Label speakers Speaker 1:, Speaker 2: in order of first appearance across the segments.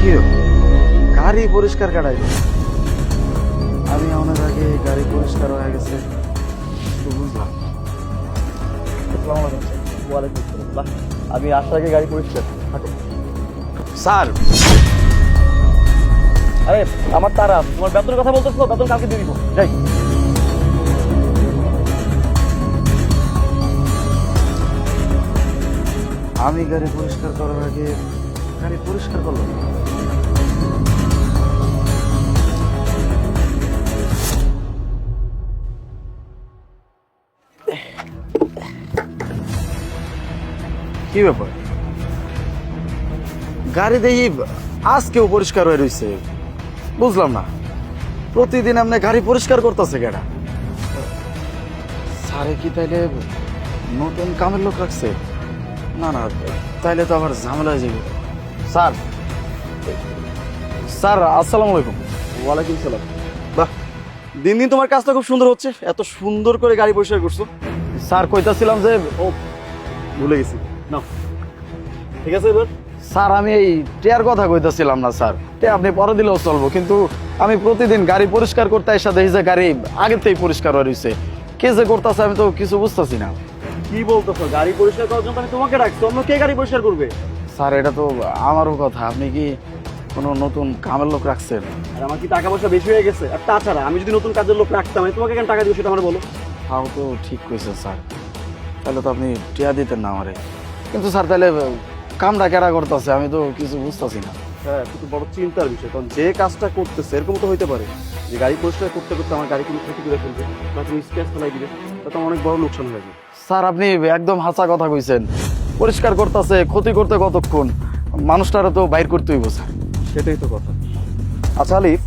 Speaker 1: কি? গাড়ি পরিষ্কার কাটাই আমি অনেক আগে গাড়ি পরিষ্কার হয়ে গেছে। বুঝলাম।
Speaker 2: আমি আসার আগে গাড়ি পরিষ্কার।
Speaker 1: স্যার!
Speaker 2: আরে আমার তারা তোমার বেতনের কথা বলতেছো বেতন কালকে দিয়ে দিব। যাই।
Speaker 1: আমি গাড়ি পরিষ্কার করার আগে গাড়ি পরিষ্কার করলাম। কি ব্যাপার? গাড়ি দেখি আজকেও পরিষ্কার হয়ে রয়েছে বুঝলাম না। প্রতিদিন আপনি গাড়ি পরিষ্কার করতেছে কেডা স্যারে কি তাইলে নতুন কামের লোক রাখছে? না না তাইলে তো আবার ঝামেলা হয়ে যাবে। স্যার স্যার আসসালামু আলাইকুম।
Speaker 2: ওয়ালাইকুম সালাম। বাহ দিন দিন তোমার কাজটা খুব সুন্দর হচ্ছে। এত সুন্দর করে গাড়ি পরিষ্কার করছ।
Speaker 1: স্যার কইতাছিলাম যে
Speaker 2: ও ভুলে গেছি। নাও। ঠিক আছে এবার?
Speaker 1: স্যার আমি এই টেয়ার কথা কইতাছিলাম না স্যার। টে আপনি পরে দিলেও চলবো কিন্তু আমি প্রতিদিন গাড়ি পরিষ্কার করতে এসে দেখি যে গাড়ি আগের থেকেই পরিষ্কার হয়ে রয়েছে কে যে করতেছে আমি তো কিছু বুঝতেছি না।
Speaker 2: কি বলতেছো? গাড়ি পরিষ্কার করার জন্য আমি তোমাকে রাখছি অন্য কে গাড়ি পরিষ্কার করবে?
Speaker 1: স্যার এটা তো আমারও কথা আপনি কি কোনো নতুন কামের লোক রাখছেন?
Speaker 2: আর আমার কি টাকা পয়সা বেশি হয়ে গেছে? আর তাছাড়া আমি যদি নতুন কাজের লোক রাখতাম আমি তোমাকে কেন টাকা দিব সেটা আমার বলো।
Speaker 1: তাও তো ঠিক কইছে স্যার। তাহলে তো আপনি টিয়া দিতেন না আমারে। কিন্তু স্যার তাহলে কামটা কেরা করতেছে? আমি তো কিছু বুঝতেছি না।
Speaker 2: হ্যাঁ কিন্তু বড় চিন্তার বিষয় কারণ যে কাজটা করতেছে এরকম তো হইতে পারে যে গাড়ি পরিষ্কার করতে করতে আমার গাড়ি কোনো ক্ষতি করে ফেলবে বা তুমি স্ক্র্যাচ ফেলাই দিবে তাতে অনেক বড় লোকসান হয়ে যাবে।
Speaker 1: স্যার আপনি একদম হাসা কথা কইছেন। পরিষ্কার করতেছে ক্ষতি করতে কতক্ষণ? মানুষটারও তো বাইর করতে হইব স্যার।
Speaker 2: সেটাই তো কথা। আচ্ছা আলিফ।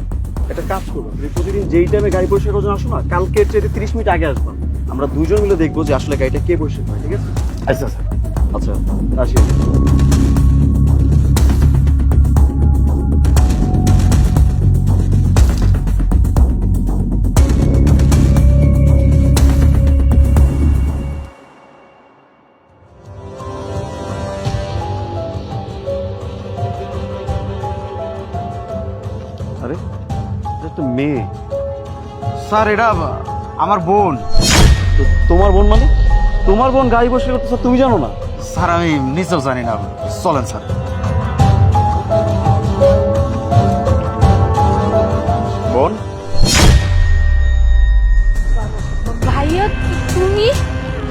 Speaker 2: একটা কাজ করব তুমি প্রতিদিন যেই টাইমে গাড়ি পরিষ্কার করার জন্য আসো না কালকে ট্রেনে তিরিশ মিনিট আগে আসবা। আমরা দুজন মিলে দেখব যে আসলে গাড়িটা কে পরিষ্কার করে ঠিক আছে?
Speaker 1: আচ্ছা স্যার।
Speaker 2: আচ্ছা আসি আরে তো মেয়ে।
Speaker 1: স্যার এটা আমার বোন।
Speaker 2: তোমার বোন মানে? তোমার বোন গাড়ি পরিষ্কার করতেছে তুমি জানো না?
Speaker 1: স্যার আমি নিজেও জানি না। চলেন স্যার। বোন?
Speaker 3: ভাইয়া তুমি?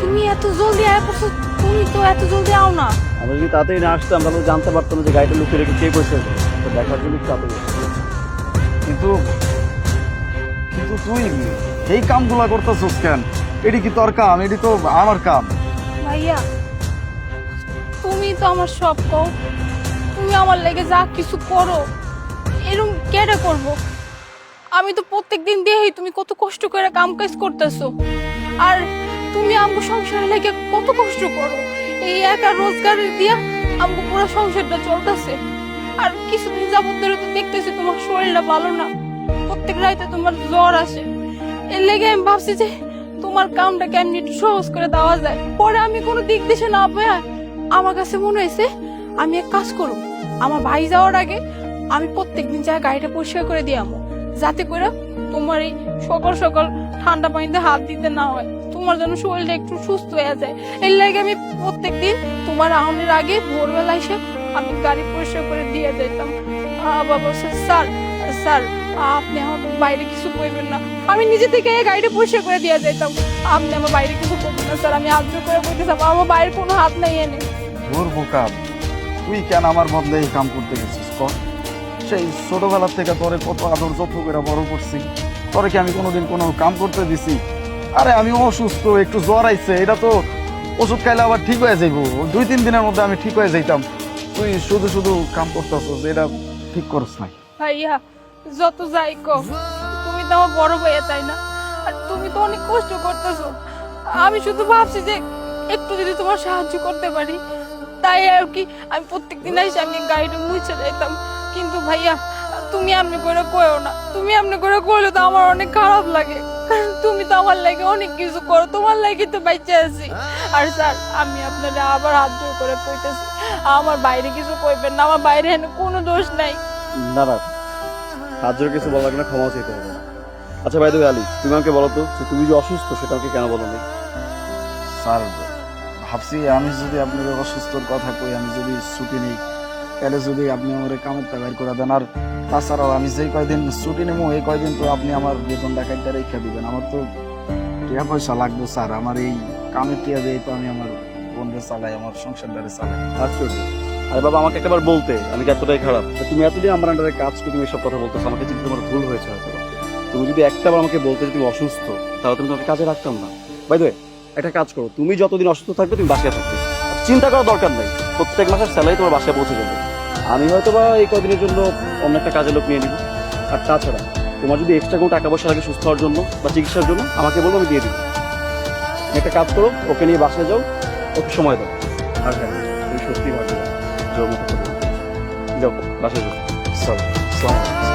Speaker 3: তুমি এত জলদি আয়া পড়ছো তুমি তো এত জলদি আও না।
Speaker 2: আমরা যদি তাড়াতাড়ি না আসতাম তাহলে জানতে পারতাম যে গাড়িটা লুকিয়ে রেখে কে পরিষ্কার করে তো দেখার জন্য তাড়াতাড়ি
Speaker 1: কিন্তু কিন্তু তুই এই কামগুলা করতেছিস কেন? এটি কি তোর কাম? এটি তো আমার কাম।
Speaker 3: ভাইয়া তুমি তো আমার সব কও। তুমি আমার লেগে যা কিছু করো এরকম কেটে করব? আমি তো প্রত্যেক দিন দেখি তুমি কত কষ্ট করে কাম কাজ করতেছো। আর তুমি আমগো সংসারে লেগে কত কষ্ট করো। এই একা রোজগার দিয়া আমগো পুরো সংসারটা চলতেছে। আর কিছুদিন যাবত ধরে তো দেখতেছি তোমার শরীরটা ভালো না। প্রত্যেক রাইতে তোমার জ্বর আসে। এর লেগে আমি ভাবছি যে তোমার কামটা কেমনি একটু সহজ করে দেওয়া যায়? পরে আমি কোনো দিক দিশে না পেয়ে আমার কাছে মনে হয়েছে, আমি এক কাজ করব আমার ভাই যাওয়ার আগে আমি প্রত্যেকদিন যা গাড়িটা পরিষ্কার করে দিয়ে আমো, যাতে করে তোমার এই সকাল সকাল ঠান্ডা পানিতে হাত দিতে না হয়, তোমার যেন শরীরটা একটু সুস্থ হয়ে যায়। এর লাগে আমি প্রত্যেকদিন তোমার আহনের আগে ভোরবেলা এসে আমি গাড়ি পরিষ্কার করে দিয়ে যেতাম বাবা স্যার স্যার, আপনি আমার বাইরে কিছু কইবেন না। আমি নিজে থেকে এই গাড়িটা পরিষ্কার করে দিয়ে যেতাম আপনি আমার বাইরে কিছু করবেন না, স্যার, আমি আগ্রহ করে বলতেছিলাম আমার বাইরে কোনো হাত নাই এনে।
Speaker 1: তোর বোকা তুই কেন আমার বদলে এই কাম করতে গেছিস, কর? সেই ছোটবেলা থেকে তোরে কত আদর যত্ন করে বড় করছি। তোরে কি আমি কোনোদিন কোনো কাম করতে দিছি? আরে আমি অসুস্থ, একটু জ্বর আইছে, এটা তো ওষুধ খাইলে আবার ঠিক হয়ে যাইব। দুই, তিন দিনের মধ্যে আমি ঠিক হয়ে যাইতাম। তুই শুধু শুধু কাম করতেছিস, এটা ঠিক করছ নাই।
Speaker 3: ভাইয়া, যত যাই কো তুমি তো আমার বড় ভাইয়া, তাই না? আর তুমি তো অনেক কষ্ট করতেছো। আমি শুধু ভাবছি যে একটু যদি তোমার সাহায্য করতে পারি তাই আর কি আমি প্রত্যেকদিন এসে আমি গাড়িটা মুছে যাইতাম কিন্তু ভাইয়া তুমি এমনি করে কয়েও না। তুমি এমনি করে করলে তো আমার অনেক খারাপ লাগে। কারণ তুমি তো আমার লাগে অনেক কিছু করো তোমার লাগে তো বাইচে আছি। আর স্যার আমি আপনারা আবার হাত জোর করে কইতেছি আমার বাইরে কিছু কইবেন না আমার বাইরে এনে কোনো দোষ নাই।
Speaker 2: না না হাত জোর কিছু বলা না ক্ষমা চাইতে হবে। আচ্ছা ভাই দেবে আলী তুমি আমাকে বলো তো তুমি যে অসুস্থ সেটা আমাকে কেন বলো না?
Speaker 1: স্যার ভাবছি আমি যদি আপনার অসুস্থর কথা কই আমি যদি ছুটি নিই তাহলে যদি আপনি আমার কামের বের করে দেন। আর তাছাড়াও আমি যেই কয়দিন ছুটি নেব এই কয়দিন তো আপনি আমার বেতনটা কাটতে রেখে দিবেন। আমার তো টাকা পয়সা লাগবে স্যার। আমার এই কামের টিয়া দিয়ে তো আমি আমার বন্ধু চালাই আমার সংসারটারে চালাই।
Speaker 2: আশ্চর্য আরে বাবা আমাকে একবার বলতে আমি এতটাই খারাপ। তুমি এতদিন আমার আন্ডারে কাজ করে তুমি এসব কথা বলতেছো আমাকে চিন্তা তোমার ভুল হয়েছে হয়তো। তুমি যদি একটাবার আমাকে বলতে যে তুমি অসুস্থ তাহলে তুমি তোমাকে কাজে রাখতাম না। বাই দ্য একটা কাজ করো, তুমি যতদিন অসুস্থ থাকবে, তুমি বাসায় থাকবে। চিন্তা করার দরকার নেই, প্রত্যেক মাসের স্যালারি তোমার বাসায় পৌঁছে যাবে। আমি হয়তো বা এই কদিনের জন্য অন্য একটা কাজের লোক নিয়ে নিব। আর তাছাড়া, তোমার যদি এক্সট্রা কোনো টাকা পয়সা লাগে সুস্থ হওয়ার জন্য বা চিকিৎসার জন্য, আমাকে বলব, আমি দিয়ে দিব। একটা কাজ করো, ওকে নিয়ে বাসায় যাও, ওকে সময় দাও। আর হ্যাঁ তুমি সত্যি ভাববে জোর মতো যাও, বাসায় যাও।
Speaker 1: আসসালামু আলাইকুম